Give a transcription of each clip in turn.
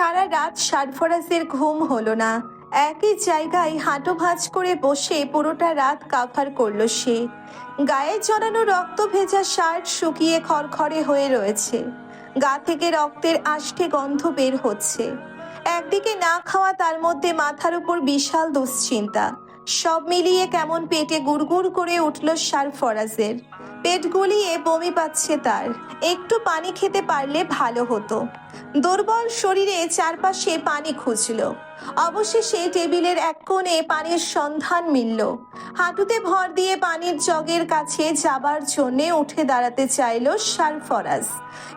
সারা রাত সারফরাজের ঘুম হলো না। একই জায়গায় হাঁটু ভাঁজ করে বসে পুরোটা রাত কাভার করল সে। গায়ে জড়ানো রক্ত ভেজা শার্ট শুকিয়ে খড়খড়ে হয়ে রয়েছে। গা থেকে রক্তের আষ্টে গন্ধ বের হচ্ছে। একদিকে না খাওয়া তার মধ্যে মাথার উপর বিশাল দুশ্চিন্তা। সব মিলিয়ে কেমন পেটে গুড়গুড় করে উঠল সারফরাজের পেট গলিয়ে বমি পাচ্ছে তার। একটু পানি খেতে পারলে ভালো হতো। দুর্বল শরীরে চারপাশে পানি খুঁজল। অবশেষে টেবিলের এক কোণে পানির সন্ধান মিলল। হাঁটুতে ভর দিয়ে পানির জগের কাছে যাবার জন্যে উঠে দাঁড়াতে চাইল সারফরাজ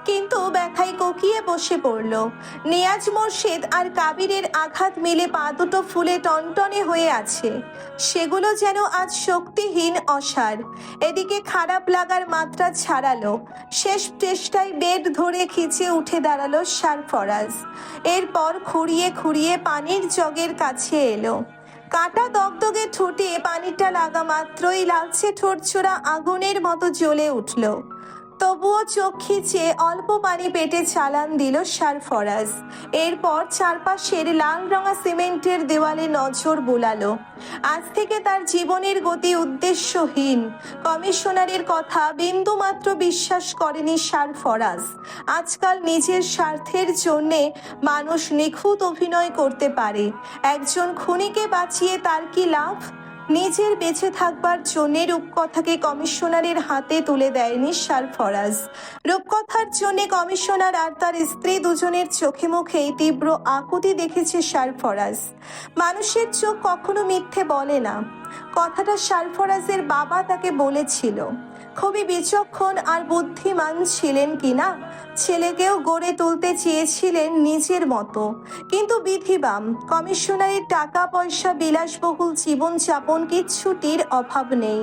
কিন্তু ব্যথায় কোকিয়ে বসে পড়ল। নিয়াজ মোর্শেদ আর কাবিরের আঘাত মিলে পা দুটো ফুলে টনটনে হয়ে আছে। সেগুলো যেন আজ শক্তিহীন, অসার। এদিকে খারাপ লাগার মাত্রা ছাড়ালো। শেষ চেষ্টায় বেড ধরে খিচে উঠে দাঁড়াল সারফরাজ এরপর খুঁড়িয়ে খুঁড়িয়ে পানির জগের কাছে এলো। কাটা দগদগে ঠোঁটে পানিটা লাগা মাত্রই লালচে ঠোঁটছোড়া আগুনের মতো জ্বলে উঠল। তবুও চোখ খিচে অল্প পানি পেটে চালান দিল সারফরাজ এরপর চারপাশের লাল রঙা সিমেন্টের দেওয়ালে নজর বোলালো। আজ থেকে তার জীবনের গতি উদ্দেশ্যহীন। কমিশনারের কথা বিন্দুমাত্র বিশ্বাস করেনি সারফরাজ আজকাল নিজের স্বার্থের জন্যে মানুষ নিখুঁত অভিনয় করতে পারে। একজন খুনিকে বাঁচিয়ে তার কি লাভ? নিজের বেঁচে থাকবার জন্য রূপকথাকে কমিশনারের হাতে তুলে দেয়নি সারফরাজ রূপকথার জন্য কমিশনার আর তার স্ত্রী দুজনের চোখে মুখেই তীব্র আকুতি দেখেছে সারফরাজ মানুষের চোখ কখনো মিথ্যে বলে না। কথাটা সারফরাজের বাবা তাকে বলেছিল। খুবই বিচক্ষণ আর বুদ্ধিমান ছিলেন কিনা, ছেলেকেও গড়ে তুলতে চেয়েছিলেন নিজের মতো। কিন্তু বিধিবাম কমিশনারের টাকা পয়সা বিলাসবহুল জীবনযাপন কিচ্ছুটির অভাব নেই।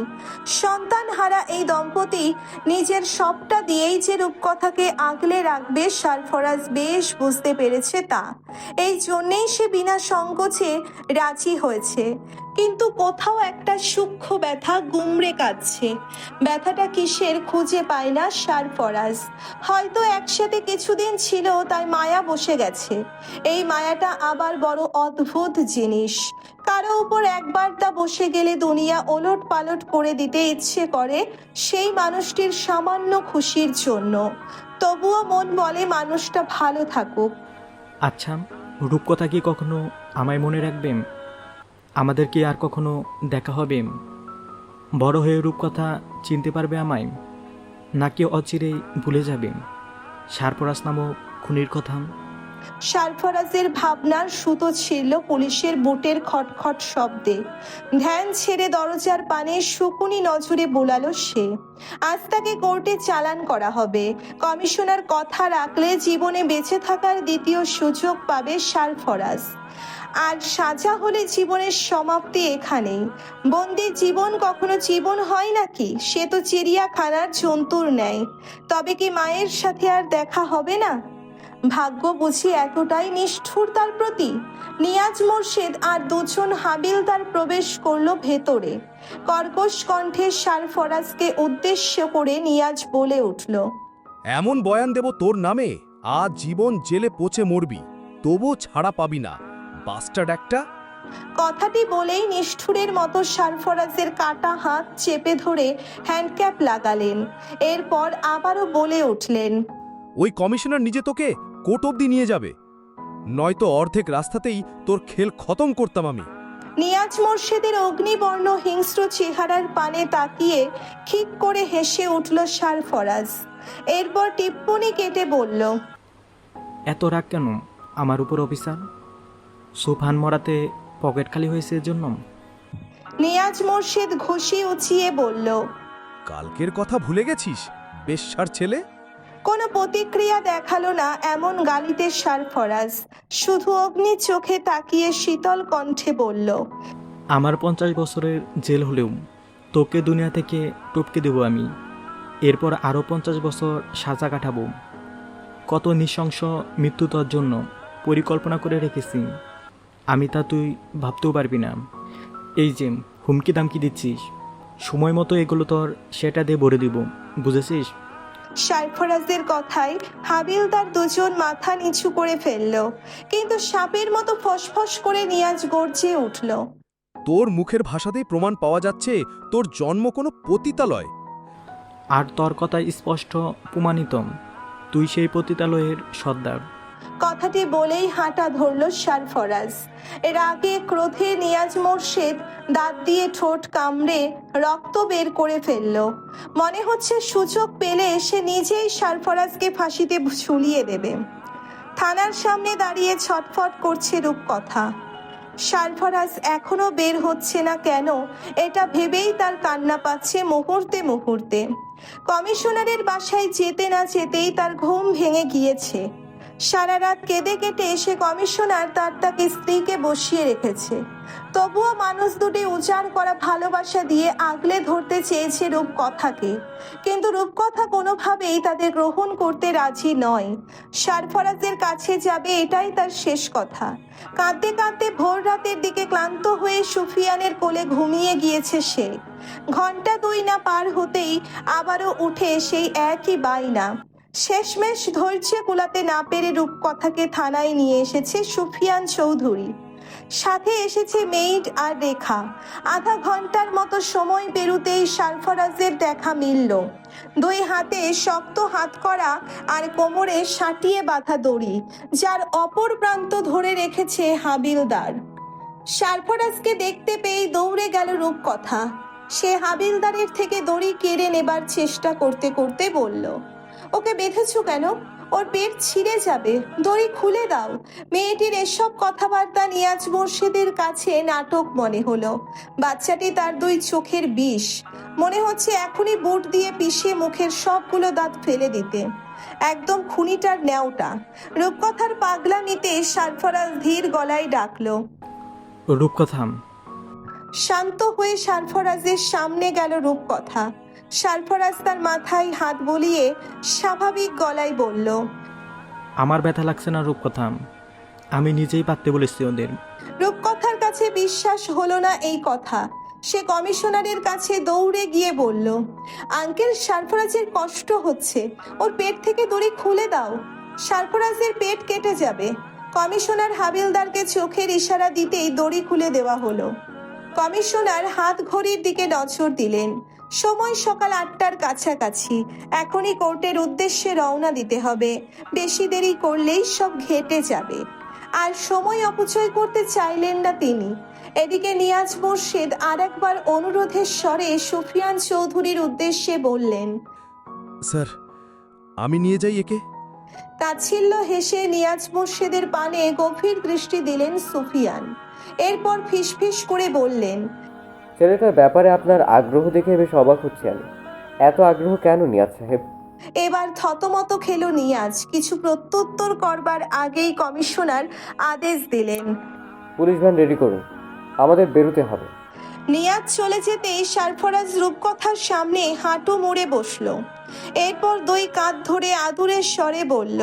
সন্তান হারা এই দম্পতি নিজের সবটা দিয়েই যে রূপকথাকে আগলে রাখবে সারফরাজ বেশ বুঝতে পেরেছে তা। এই জন্যেই সে বিনা সংকোচে রাজি হয়েছে। কিন্তু কোথাও একটা সূক্ষ্ম ব্যথা গুমড়ে কাটছে ব্যথাটা কিসের খুঁজে পায় না সারফরাজ হয়তো একসাথে কিছুদিন ছিল, তাই মায়া বসে গেছে। এই মায়াটা আবার বড় অদ্ভুত জিনিস। কারও উপর একবার তা বসে গেলে দুনিয়া ওলট পালট করে দিতে ইচ্ছে করে সেই মানুষটির সামান্য খুশির জন্য। তবুও মন বলে মানুষটা ভালো থাকুক। আচ্ছা রূপকথা কি কখনো আমায় মনে রাখবেন? আমাদের কি আর কখনো দেখা হবে? বড় হয়ে রূপকথা চিনতে পারবে আমায়? নাকি অচিরেই ভুলে যাবে? সারপরাস নামক খুনির কথা সারফরাজের ভাবনার সুতো ছিল পুলিশের বুটের খটখট শব্দে। ধ্যান ছেড়ে দরজার পানে শকুনি নজরে বোলালো সে। আজ তাকে কোর্টে চালান করা হবে। কমিশনার কথা রাখলে জীবনে বেঁচে থাকার দ্বিতীয় সুযোগ পাবে সারফরাজ আর সাজা হলে জীবনের সমাপ্তি এখানেই। বন্দি জীবন কখনো জীবন হয় নাকি? সে তো চিড়িয়াখানার জন্তুর ন্যায়। তবে কি মায়ের সাথে আর দেখা হবে না? ভাগ্য বুঝি এতটাই নিষ্ঠুর তার প্রতি। নিয়াজ মোর্শেদ আর দুজন হাবিলদার প্রবেশ করল ভেতরে। কর্কশ কণ্ঠে সারফরাজকে উদ্দেশ্য করে নিয়াজ বলে উঠল এমন বয়ান দেব তোর নামে আজ জীবন জেলে পচে মরবি তবুও ছাড়া পাবি না বাস্টার্ড একটা? কথাটি বলেই নিষ্ঠুরের মতো সারফরাজের কাটা হাত চেপে ধরে হ্যান্ডক্যাপ লাগালেন। এরপর আবারও বলে উঠলেন ওই কমিশনার নিজে তোকে কোর্ট অব্দি নিয়ে যাবে। নয়তো অর্ধেক রাস্তাতেই তোর খেল খতম করতাম আমি। নিয়াজ মোর্শেদের অগ্নিবর্ণ হিংস্র চেহারার পানে তাকিয়ে ঠিক করে হেসে উঠল সারফরাজ এরপর টিপ্পনি কেটে বলল এত রাগ কেন আমার উপর অফিসার সুফান মরাতে পকেট খালি হয়েছে এর জন্য নিয়াজ মোর্শেদ ঘুষি উঁচিয়ে বলল কালকের কথা ভুলে গেছিস বেশ্যার ছেলে? কোনো প্রতিক্রিয়া দেখাল না এমন গালিতে সারফরাজ শুধু অগ্নি চোখে তাকিয়ে শীতল কণ্ঠে বলল, আমার পঞ্চাশ বছরের জেল হলেও তোকে দুনিয়া থেকে টপকে দেব আমি। এরপর আরও পঞ্চাশ বছর সাজা কাটাবো। কত নৃশংস মৃত্যু তোর জন্য পরিকল্পনা করে রেখেছি। আমি তা তুই ভাবতেও পারবি না। এই যে হুমকি দামকি দিচ্ছিস। সময় মতো এগুলো তোর সেটা দিয়ে ভরে দিব, বুঝেছিস? সারফরাজের কথায় হাবিলদার দুজন মাথা নিচু করে ফেলল কিন্তু সাপের মতো ফসফস করে নিয়াজ গর্জে উঠল। তোর মুখের ভাষাতেই প্রমাণ পাওয়া যাচ্ছে তোর জন্ম কোনো পতিতালয়। আর তর কথা স্পষ্ট প্রমাণিতম তুই সেই পতিতালয়ের সর্দার। কথাটি বলেই হাঁটা ধরল সারফরাজ এর আগে ক্রোধে নিয়াজ মোর্শেদ দাঁত দিয়ে ঠোঁট কামড়ে রক্ত বের করে ফেলল। মনে হচ্ছে সুযোগ পেলে সে নিজেই সারফরাজকে ফাঁসিতে ঝুলিয়ে দেবে। থানার সামনে দাঁড়িয়ে ছটফট করছে রূপকথা। সারফরাজ এখনও বের হচ্ছে না কেন? এটা ভেবেই তার কান্না পাচ্ছে মুহূর্তে মুহূর্তে। কমিশনারের বাসায় যেতে না যেতেই তার ঘুম ভেঙে গিয়েছে। সারা রাত কেঁদে কেটে এসে কমিশনার তার তাকে স্ত্রীকে বসিয়ে রেখেছে। তবুও মানুষ দুটি উজাড় করা ভালোবাসা দিয়ে আগলে ধরতে চেয়েছে রূপকথাকে। কিন্তু রূপকথা কোনোভাবেই তাদের গ্রহণ করতে রাজি নয়। সারফরাজের কাছে যাবে এটাই তার শেষ কথা। কাঁদতে কাঁদতে ভোর রাতের দিকে ক্লান্ত হয়ে সুফিয়ানের কোলে ঘুমিয়ে গিয়েছে সে। ঘণ্টা দুই না পার হতেই আবারও উঠে সেই একই বাইনা শেষমেশ ধৈর্য কুলাতে না পেরে রূপকথাকে থানায় নিয়ে এসেছে সুফিয়ান চৌধুরী। সাথে এসেছে মেইড আর রেখা। আধা ঘণ্টার মতো সময় পেরুতেই সারফরাজের দেখা মিলল। দুই হাতে শক্ত হাত করা আর কোমরে সাটিয়ে বাঁধা দড়ি, যার অপর প্রান্ত ধরে রেখেছে হাবিলদার। সারফরাজকে দেখতে পেয়ে দৌড়ে গেল রূপকথা। সে হাবিলদারের থেকে দড়ি কেড়ে নেবার চেষ্টা করতে করতে বলল ওকে বেঁধেছো কেন? ওর পেট ছিঁড়ে যাবে। দড়ি খুলে দাও। মেয়েটির এসব কথাবার্তা নিয়াজ মোর্শেদের কাছে নাটক মনে হলো। বাচ্চাটি তার দুই চোখের বিষ। মনে হচ্ছে এখনই বুট দিয়ে পিষে মুখের সবগুলো দাঁত ফেলে দিতে। একদম খুনিটার ন্যাওটা। রূপকথার পাগলা পাগলামিতে সারফরাজ ধীর গলায় ডাকলো। রূপকথা। শান্ত হয়ে সারফরাজের সামনে গেল রূপকথা। সারফরাজ তার মাথায় হাত বলিয়ে স্বাভাবিক গলায় বলল আমার ব্যথা লাগছে না রূপকথা। আমি নিজেই পারতে বলেছি ওদের। রূপকথার কাছে বিশ্বাস হলো না এই কথা। সে কমিশনারের কাছে দৌড়ে গিয়ে বলল আঙ্কেল সারফরাজের কষ্ট হচ্ছে। ওর পেট থেকে দড়ি খুলে দাও। সারফরাজের পেট কেটে যাবে। কমিশনার হাবিলদারকে চোখের ইশারা দিতেই দড়ি খুলে দেওয়া হলো। কমিশনার হাত ঘড়ির দিকে নজর দিলেন। সময় সকাল আটটার কাছাকাছি। এখনই কোর্টের উদ্দেশ্যে রওনা দিতে হবে। বেশি দেরি করলেই সব ঘেটে যাবে। আর সময় অপচয় করতে চাইলেন না তিনি। এদিকে নিয়াজ মুর্শিদ আর একবার অনুরোধের স্বরে সুফিয়ান চৌধুরীর উদ্দেশ্যে বললেন স্যার আমি নিয়ে যাই একে। তাচ্ছিল্য হেসে নিয়াজ মুর্শিদের পানে গভীর দৃষ্টি দিলেন সুফিয়ান। এরপর ফিসফিস করে বললেন ছেলেটার ব্যাপারে আপনার আগ্রহ দেখে বেশ অবাক হচ্ছি আমি। এত আগ্রহ কেন নিয়াজ সাহেব? এবার থতমত খেলো নিয়াজ। কিছু প্রত্যুত্তর করবার আগেই কমিশনার আদেশ দিলেন। পুলিশ ভ্যান রেডি করুন। আমাদের বেরোতে হবে। নিয়াজ চলে যেতেই সারফরাজ রূপকথার সামনে হাঁটু মুড়ে বসল। এরপর দুই কাঁধ ধরে আদুরের স্বরে বলল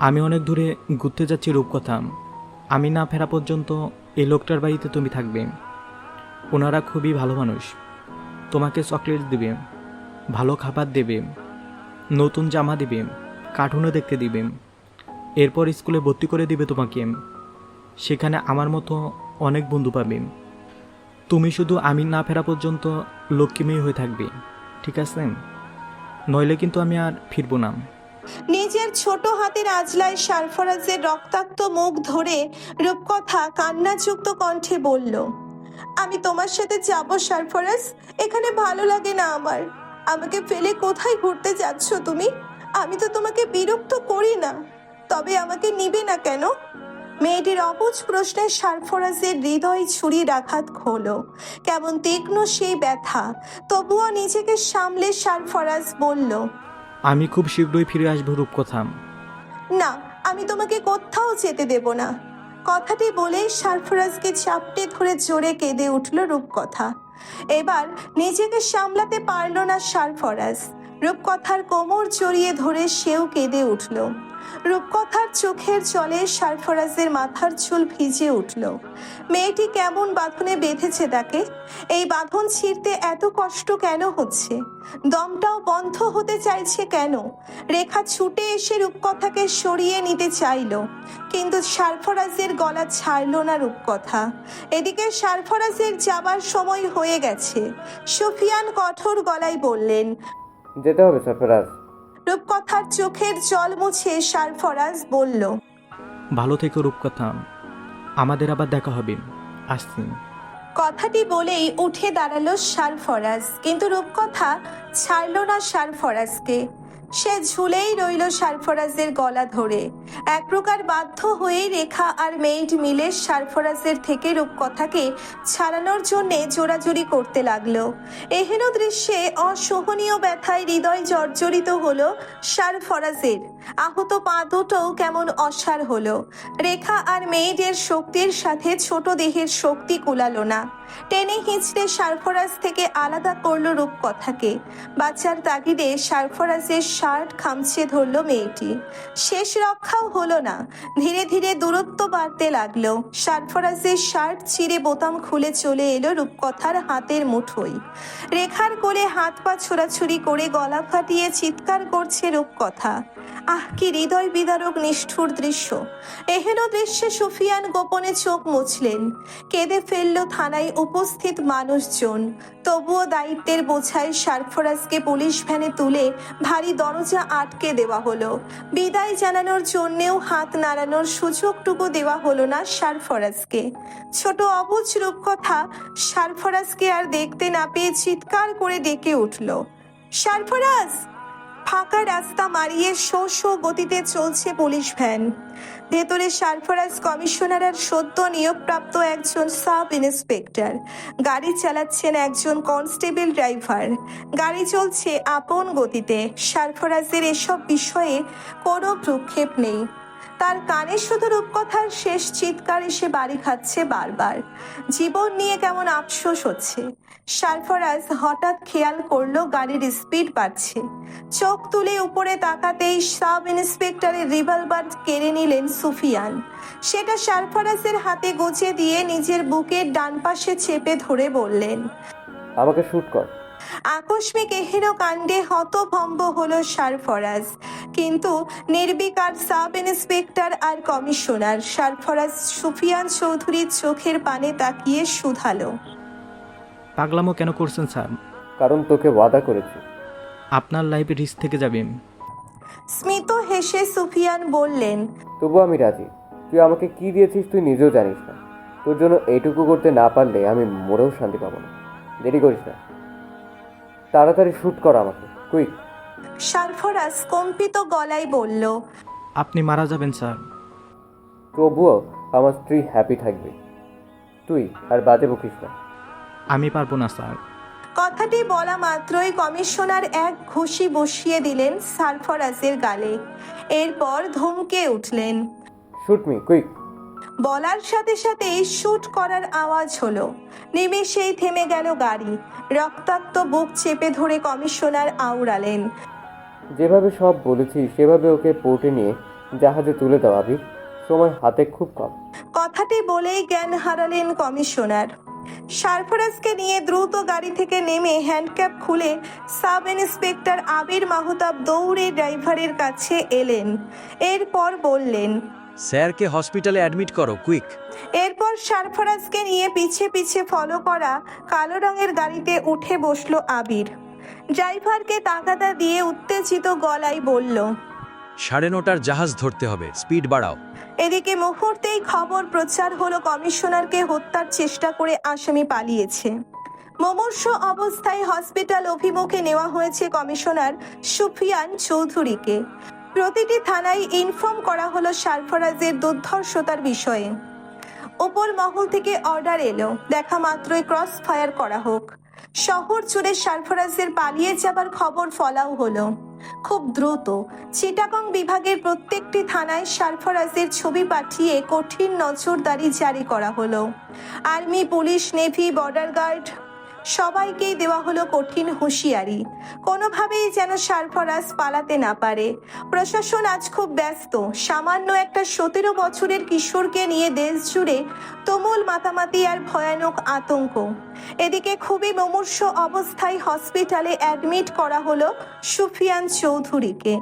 আমি অনেক দূরে ঘুরতে যাচ্ছি রূপকথা। আমি না ফেরা পর্যন্ত এই লোকটার বাড়িতে তুমি থাকবে। ওনারা খুবই ভালো মানুষ। তোমাকে চকলেট দেবে, ভালো খাবার দেবে, নতুন জামা দেবে, কার্টুনও দেখতে দিবে। এরপর স্কুলে ভর্তি করে দিবে তোমাকে। সেখানে আমার মতো অনেক বন্ধু পাবে। তুমি শুধু আমি না ফেরা পর্যন্ত লক্ষ্মী হয়ে থাকবে, ঠিক আছে? নইলে কিন্তু আমি আর ফিরবো না। নিজের ছোট হাতের আজলায় সারফরাজের রক্তাক্ত মুখ ধরে রূপকথা কান্নাযুক্ত কণ্ঠে বলল আমি তোমার সাথে যাব সারফরাজ। এখানে ভালো লাগে না আমার। আমাকে ফেলে কোথায় ঘুরতে যাচ্ছ তুমি? আমি তো তোমাকে বিরক্ত করি না। তবে আমাকে নিবে না কেন? মেয়েটির অবুজ প্রশ্নে সারফরাজের হৃদয় ছুরির আঘাত হলো কেমন তীক্ষ্ণ সেই ব্যথা। তবুও নিজেকে সামলে সারফরাজ বলল আমি খুব শীঘ্রই ফিরে আসব রূপকথা না আমি তোমাকে কোথাও যেতে দেব না। কথাটি বলে সারফরাজকে চাপটে ধরে জোরে কেঁদে উঠল রূপকথা। এবার নিজেকে সামলাতে পারল না সারফরাজ রূপকথার কোমর জড়িয়ে ধরে সেও কেঁদে উঠল। রূপকথার চোখের জলে সারফরাজের মাথার চুল ভিজে উঠল। মেয়েটি কেমন বাঁধনে বেঁধেছে তাকে? এই বাঁধন ছিঁড়তে এত কষ্ট কেন হচ্ছে? দমটাও বন্ধ হতে চাইছে কেন? রেখা ছুটে এসে রূপকথাকে সরিয়ে নিতে চাইলো। কিন্তু সারফরাজের গলা ছাড়ল না রূপকথা। এদিকে সারফরাজের যাবার সময় হয়ে গেছে। সুফিয়ান কঠোর গলায় বললেন, যেতে হবে সরফরাজ। রূপকথার চোখের জল মুছে সারফরাজ বলল ভালো থেকে রূপকথা আমাদের আবার দেখা হবে। আসছি। কথাটি বলেই উঠে দাঁড়াল সারফরাজ কিন্তু রূপকথা ছাড়লো না সারফরাজকে সে ঝুলেই রইল সারফরাজের গলা ধরে। এক প্রকার বাধ্য হয়ে রেখা আর মেইড মিলে সারফরাজের থেকে রূপকথাকে ছাড়ানোর জন্যে জোরাজুরি করতে লাগল। এহেন দৃশ্যে অসহনীয় ব্যথায় হৃদয় জর্জরিত হলো সারফরাজের। আহত পা দুটোও কেমন অসার হলো। রেখা আর মেয়েদের শক্তির সাথে ছোট দেহের শক্তি কুলালো না। টেনে হিঁচড়ে সারফরাজ থেকে আলাদা করল রূপকথাকে। বাচ্চার তাগিদে সারফরাজের শার্ট খামছে ধরলো মেয়েটি। শেষ রক্ষাও হলো না। ধীরে ধীরে দূরত্ব বাড়তে লাগল। সারফরাজের শার্ট চিরে বোতাম খুলে চলে এলো রূপকথার হাতের মুঠোই রেখার কোলে হাত পা ছোড়াছুড়ি করে গলা ফাটিয়ে চিৎকার করছে রূপকথা। আহ, কি হৃদয় বিদারক, নিষ্ঠুর দৃশ্য। এহেন দৃশ্যে সুফিয়ান গোপনে চোখ মুছলেন। কেঁদে ফেলল থানায় উপস্থিত মানুষজন। তবুও দায়িত্বের বোঝায় সারফরাজকে পুলিশ ভ্যানে তুলে ভারী দরজা আটকে দেওয়া হলো। বিদায় জানানোর জন্যেও হাত নাড়ানোর সুযোগটুকু দেওয়া হলো না সারফরাজকে। ছোট অবুজ রূপকথা সারফরাজকে আর দেখতে না পেয়ে চিৎকার করে ডেকে উঠল। সারফরাজ! ফাঁকা রাস্তা মারিয়ে শো শো গতিতে চলছে পুলিশ ভ্যান। ভেতরে সারফরাজ কমিশনার আর সদ্য নিয়োগপ্রাপ্ত একজন সাব ইন্সপেক্টর। গাড়ি চালাচ্ছেন একজন কনস্টেবল ড্রাইভার। গাড়ি চলছে আপন গতিতে। সারফরাজের এসব বিষয়ে কোনো ভ্রুক্ষেপ নেই। তার কানে শুধু রূপকথার শেষ চিৎকার এসে বাড়ি খাচ্ছে বারবার। জীবন নিয়ে কেমন আফসোস হচ্ছে। সারফরাজ হঠাৎ খেয়াল করল গাড়ির স্পিড বাড়ছে। চোখ তুলে উপরে তাকাতেই সাব ইন্সপেক্টরের রিভলভার কেড়ে নিলেন সুফিয়ান। সেটা সারফরাজের হাতে গুছিয়ে দিয়ে নিজের বুকের ডান পাশে চেপে ধরে বললেন, আমাকে শ্যুট কর। আকস্মিক এহেন কাণ্ডে হতভম্ব হলো সারফরাজ। কিন্তু নির্বিকার সাব ইন্সপেক্টর আর কমিশনার সারফরাজ সুফিয়ান চৌধুরীর চোখের পানে তাকিয়ে শুধালো। পাগলামো কেন করছেন স্যার? কারণ তোকে ওয়াদা করেছি। আপনার লাইফে রিস্ক থেকে যাবে। স্মিত হেসে সুফিয়ান বললেন তবু আমি রাজি। তুই আমাকে কি দিয়েছিস তুই নিজেও জানিস না। তোর জন্য এইটুকু করতে না পারলে আমি মরেও শান্তি পাবো না। দেরি করিস না। তাড়াতাড়ি শ্যুট কর আমাকে কুইক সারফরাজ কম্পিত গলায় বলল আপনি মারা যাবেন স্যার। তবুও আমার স্ত্রী হ্যাপি থাকবে। তুই আর বাদে বকিস না। আমি পারব না স্যার। কথাটি বলা মাত্রই কমিশনার এক ঘুষি বসিয়ে দিলেন সারফরাজের গালে। এরপর ধমকে উঠলেন। শ্যুট মি কুইক বলার সাথে সাথে শুট করার আওয়াজ হলো। নিমেষেই থেমে গেল গাড়ি। রক্তাক্ত বুক চেপে ধরে কমিশনার আউড়ালেন যেভাবে সব বলেছি সেভাবে ওকে পোর্টে নিয়ে জাহাজে তুলে দাও আবির। সময় হাতে খুব কম। কথাটি বলেই জ্ঞান হারালেন কমিশনার। সারফরাজকে নিয়ে দ্রুত গাড়ি থেকে নেমে হ্যান্ডক্যাপ খুলে সাব ইন্সপেক্টর আবির মাহতাব দৌড়ে ড্রাইভারের কাছে এলেন। এরপর বললেন স্যারকে হসপিটালে অ্যাডমিট করো কুইক। এরপর সারফরাজকে নিয়ে পিছে পিছে ফলো করা কালো রঙের গাড়িতে উঠে বসল আবির। ড্রাইভারকে তাগাদা দিয়ে উত্তেজিত গলায় বলল সাড়ে নটার জাহাজ ধরতে হবে স্পিড বাড়াও। এদিকে মুহূর্তেই খবর প্রচার হলো কমিশনারকে হত্যার চেষ্টা করে আসামি পালিয়েছে। মমর্ষ অবস্থায় হসপিটাল অভিমুখে নেওয়া হয়েছে কমিশনার সুফিয়ান চৌধুরীকে। প্রতিটি থানায় ইনফর্ম করা হলো সারফরাজের দুর্ধর্ষতার বিষয়ে। ওপর মহল থেকে অর্ডার এলো। দেখা মাত্রই ক্রস ফায়ার করা হোক। শহর জুড়ে সারফরাজের পালিয়ে যাবার খবর ফলাও হলো। খুব দ্রুত চিটাগং বিভাগের প্রত্যেকটি থানায় সারফরাজের ছবি পাঠিয়ে কঠিন নজরদারি জারি করা হলো। Army, police, navy, border guard সবাইকেই দেওয়া হলো কঠিন হুঁশিয়ারি। কোনোভাবেই যেন সারফরাজ পালাতে না পারে। প্রশাসন আজ খুব ব্যস্ত। সামান্য একটা সতেরো বছরের কিশোরকে নিয়ে দেশ জুড়ে তুমুল মাতামাতি আর ভয়ানক আতঙ্ক। এদিকে খুবই মুমূর্ষ অবস্থায় হসপিটালে অ্যাডমিট করা হলো সুফিয়ান চৌধুরীকে।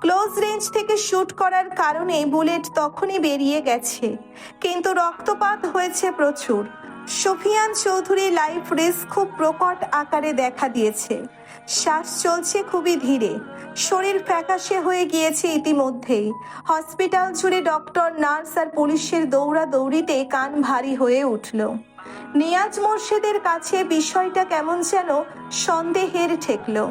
ক্লোজ রেঞ্জ থেকে শ্যুট করার কারণে বুলেট তখনই বেরিয়ে গেছে। কিন্তু রক্তপাত হয়েছে প্রচুর। সুফিয়ান চৌধুরী লাইফ রিস্ক খুব প্রকট আকারে দেখা দিয়েছে। শ্বাস চলছে খুবই ধীরে। শরীর ফ্যাকাশে হয়ে গিয়েছে ইতিমধ্যেই। হসপিটাল জুড়ে ডক্টর নার্স আর পুলিশের দৌড়াদৌড়িতে কান ভারী হয়ে উঠল। নিয়াজ মোর্শেদের কাছে বিষয়টা কেমন যেন সন্দেহের ঠেকল।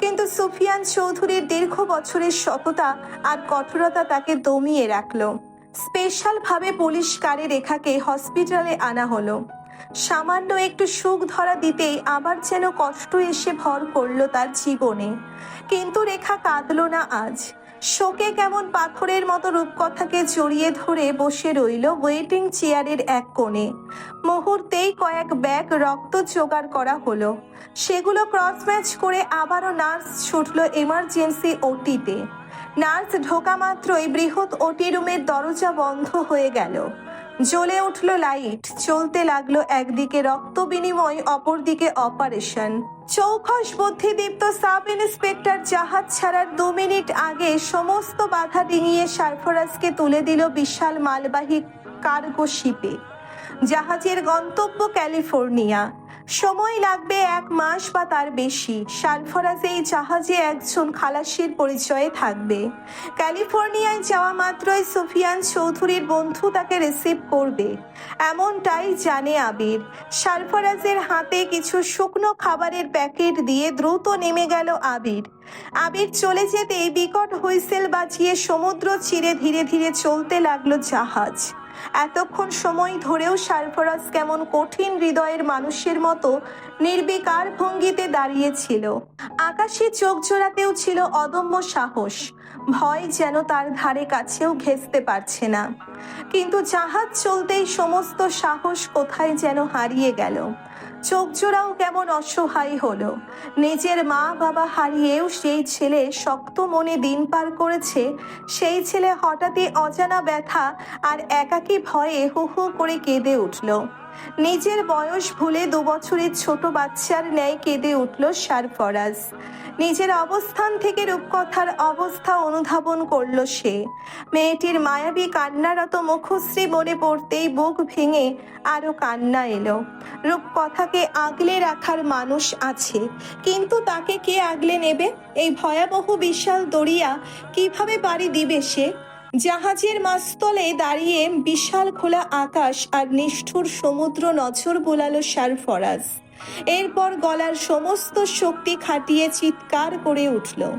কিন্তু সুফিয়ান চৌধুরীর দীর্ঘ বছরের সততা আর কঠোরতা তাকে দমিয়ে রাখল। স্পেশাল ভাবে পুলিশ কারে রেখাকে হসপিটালে আনা হলো। সামান্য একটু সুখ ধরা দিতেই আবার যেন কষ্ট এসে ভর করল তার জীবনে। কিন্তু রেখা কাঁদল না আজ। শোকে কেমন পাথরের মতো রূপকথাকে জড়িয়ে ধরে বসে রইল ওয়েটিং চেয়ারের এক কোণে। মুহূর্তেই কয়েক ব্যাগ রক্ত জোগাড় করা হলো। সেগুলো ক্রস ম্যাচ করে আবারও নার্স ছুটল এমার্জেন্সি ওটিতে। নার্স ঢোকা মাত্রই বৃহৎ ওটি রুমের দরজা বন্ধ হয়ে গেল। জ্বলে উঠল লাইট। চলতে লাগল একদিকে রক্ত বিনিময়, অপরদিকে অপারেশন। চৌখস বুদ্ধিদীপ্ত সাব ইন্সপেক্টর জাহাজ ছাড়ার দু মিনিট আগে সমস্ত বাধা ডিঙিয়ে সারফরাজকে তুলে দিল বিশাল মালবাহী কার্গো শিপে। জাহাজের গন্তব্য ক্যালিফোর্নিয়া। সময় লাগবে এক মাস বা তার বেশি। সালফরাজ এই জাহাজে একজন খালাসির পরিচয়ে থাকবে। ক্যালিফোর্নিয়ায় যাওয়া মাত্রই সুফিয়ান চৌধুরীর বন্ধু তাকে রিসিভ করবে। এমনটাই জানে আবির। সালফরাজের হাতে কিছু শুকনো খাবারের প্যাকেট দিয়ে দ্রুত নেমে গেল আবির। আবির চলে যেতেই বিকট হুইসেল বাজিয়ে সমুদ্র চিরে ধীরে ধীরে চলতে লাগল জাহাজ। এতক্ষণ সময় ধরেও সারফরাজ কেমন কঠিন হৃদয়ের মানুষের মতো নির্বিকার ভঙ্গিতে দাঁড়িয়েছিল। আকাশে চোখ জোড়াতেও ছিল অদম্য সাহস। ভয় যেন তার ধারে কাছেও ঘেঁচতে পারছে না। কিন্তু জাহাজ চলতেই সমস্ত সাহস কোথায় যেন হারিয়ে গেল। চোখ জোড়াও কেমন অসহায় হলো। নিজের মা বাবা হারিয়েও সেই ছেলে শক্ত মনে দিন পার করেছে, সেই ছেলে হঠাৎই অজানা ব্যথা আর একাকী ভয়ে হু হু করে কেঁদে উঠল। নিজের বয়স ভুলে দু বছরের ছোট বাচ্চার ন্যায় কেঁদে উঠল সারফরাজ নিজের অবস্থান থেকে রূপকথার অবস্থা অনুধাবন করল সে। মেয়েটির মায়াবী কান্নারত মুখশ্রী মনে পড়তেই বুক ভেঙে আরও কান্না এলো। রূপকথাকে আগলে রাখার মানুষ আছে, কিন্তু তাকে কে আগলে নেবে? এই ভয়াবহ বিশাল দড়িয়া কীভাবে পাড়ি দিবে সে? জাহাজের মাস্তলে দাঁড়িয়ে বিশাল খোলা আকাশ আর নিষ্ঠুর সমুদ্র নজর বোলালো সারফরাজ এরপর গলার সমস্ত শক্তি খাটিয়ে চিৎকার করে উঠল।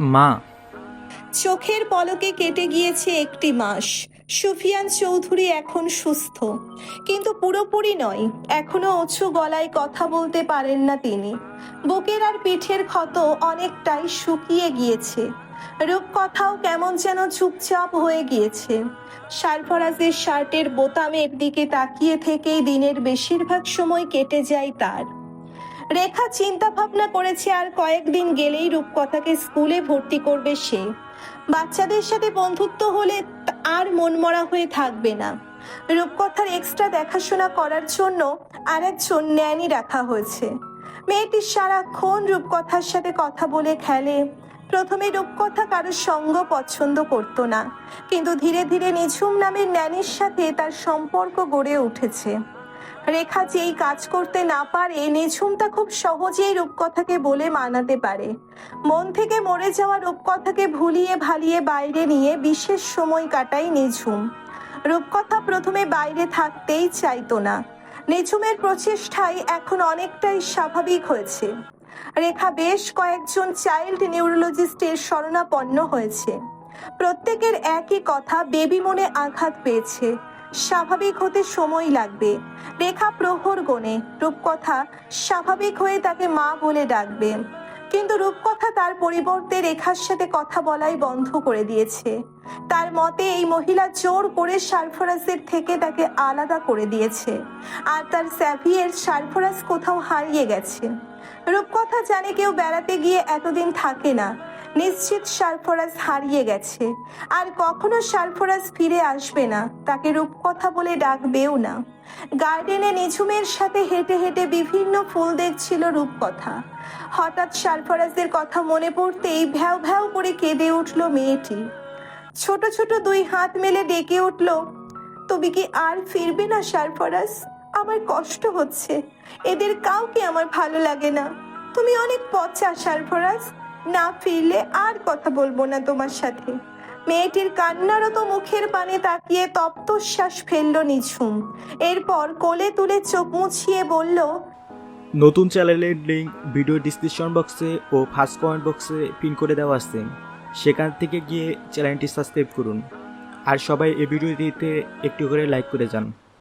মা। চোখের পলকে কেটে গিয়েছে একটি মাস। সুফিয়ান চৌধুরী এখন সুস্থ। কিন্তু পুরোপুরি নয় এখনও উঁচু গলায় কথা বলতে পারেন না তিনি। বুকের আর পিঠের ক্ষত অনেকটাই শুকিয়ে গিয়েছে। রূপকথাও কেমন যেন চুপচাপ হয়ে গিয়েছে। সারফরাজের শার্টের বোতামের দিকে তাকিয়ে থেকেই দিনের বেশিরভাগ সময় কেটে যায় তার। রেখা চিন্তা ভাবনা করেছে আর কয়েকদিন গেলেই রূপকথাকে স্কুলে ভর্তি করবে সে। বাচ্চাদের সাথে বন্ধুত্ব হলে আর মনমরা হয়ে থাকবে না। রূপকথার এক্সট্রা দেখাশোনা করার জন্য আর একজন ন্যানি রাখা হয়েছে। মেয়েটি সারাক্ষণ রূপকথার সাথে কথা বলে খেলে। প্রথমে রূপকথা কারোর সঙ্গ পছন্দ করতো না, কিন্তু ধীরে ধীরে নিঝুম নামের ন্যানির সাথে তার সম্পর্ক গড়ে উঠেছে। রেখা যেই কাজ করতে না পারে, নিঝুমটা খুব সহজেই রূপকথাকে বলে মানাতে পারে। মন থেকে মরে যাওয়া রূপকথাকে ভুলিয়ে ভালিয়ে বাইরে নিয়ে বিশেষ সময় কাটায় নিঝুম। রূপকথা প্রথমে বাইরে থাকতেই চাইতো না। নিঝুমের প্রচেষ্টায় এখন অনেকটাই স্বাভাবিক হয়েছে। রেখা বেশ কয়েকজন চাইল্ড নিউরোলজিস্টের শরণাপন্ন হয়েছে। প্রত্যেকের একই কথা, বেবি মনে আঘাত পেয়েছে। স্বাভাবিক হতে সময় লাগবে। রেখা প্রহর গণে, রূপকথা স্বাভাবিক হয়ে তাকে মা বলে ডাকবে। কিন্তু রূপকথা তার পরিবর্তে রেখার সাথে কথা বলাই বন্ধ করে দিয়েছে। তার মতে, এই মহিলা জোর করে সারফরাজের থেকে তাকে আলাদা করে দিয়েছে। আর তার স্যাভিয়ের সারফরাজ কোথাও হারিয়ে গেছে। রূপকথা জানে কেউ বেড়াতে গিয়ে এতদিন থাকে না। নিশ্চিত সারফরাজ হারিয়ে গেছে। আর কখনো সারফরাজ ফিরে আসবে না। তাকে রূপকথা বলে ডাকবেও না। গার্ডেনে নিঝুমের সাথে হেঁটে হেঁটে বিভিন্ন ফুল দেখছিল রূপকথা। হঠাৎ সারফরাজের কথা মনে পড়তেই ভ্যাও ভ্যাও করে কেঁদে উঠল মেয়েটি। ছোট ছোট দুই হাত মেলে ডেকে উঠল, তুমি কি আর ফিরবে না সারফরাজ আমার কষ্ট হচ্ছে। এদের কাউকে আমার ভালো লাগে না। তুমি অনেক পচা সারফরাজ না ফিরলে আর কথা বলব না তোমার সাথে। মেয়েটির কান্নারত মুখের পানে তাকিয়ে তপ্তশ্বাস ফেলল নিঝুম। এরপর কোলে তুলে চোখ মুছিয়ে বলল, নতুন চ্যানেলের লিঙ্ক ভিডিও ডিসক্রিপশন বক্সে ও ফার্স্ট কমেন্ট বক্সে পিন করে দেওয়া আছে। সেখান থেকে গিয়ে চ্যানেলটি সাবস্ক্রাইব করুন। আর সবাই এই ভিডিওটিতে একটু করে লাইক করে যান।